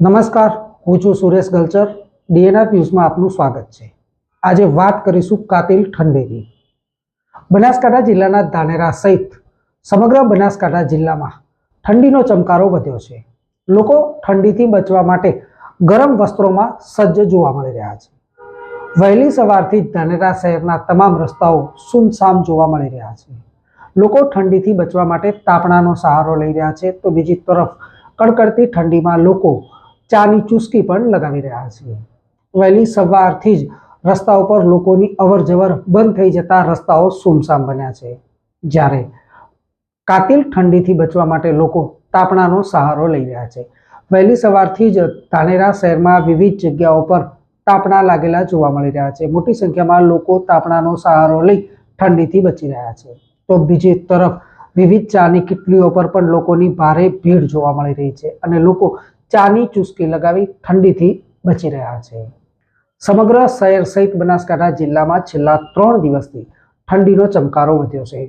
નમસ્કાર, હું છું સુરેશ ગલચર. ડીએનઆર ન્યૂઝમાં આપનું સ્વાગત છે. આજે વાત કરીશું કાતિલ ઠંડીની. બનાસકાંઠા જિલ્લાના ધાનેરા સહિત સમગ્ર બનાસકાંઠા જિલ્લામાં ઠંડીનો ચમકારો વધ્યો છે. લોકો ઠંડીથી બચવા માટે ગરમ વસ્ત્રોમાં સજ્જ જોવા મળી રહ્યા છે. વહેલી સવારથી ધાનેરા શહેરના તમામ રસ્તાઓ સુમસામ જોવા મળી રહ્યા છે. લોકો ઠંડીથી બચવા માટે તાપણાનો સહારો લઈ રહ્યા છે. તો બીજી તરફ કડકડતી ઠંડીમાં લોકો ચાની ચુસ્કી પણ લગાવી રહ્યા છે વહેલી સવારથી જ રસ્તા ઉપર લોકોની અવર જવર બંધ થઈ જતા રસ્તાઓ સુમસામ બન્યા છે. જ્યારે કાતિલ ઠંડીથી બચવા માટે લોકો તાપણાનો સહારો લઈ રહ્યા છે. વહેલી સવારથી જ ધાનેરા શહેરમાં વિવિધ જગ્યાઓ પર તાપણા લાગેલા જોવા મળી રહ્યા છે. મોટી સંખ્યામાં લોકો તાપણાનો સહારો લઈ ઠંડીથી બચી રહ્યા છે. તો બીજી તરફ વિવિધ ચાની કિટલીઓ પર પણ લોકોની ભારે ભીડ જોવા મળી રહી છે અને લોકો ચાની ચુસ્કી લગાવી ઠંડીથી બચી રહ્યા છે. સમગ્ર શહેર સહિત બનાસકાંઠા જિલ્લામાં છેલ્લા ત્રણ દિવસથી ઠંડીનો ચમકારો વધ્યો છે.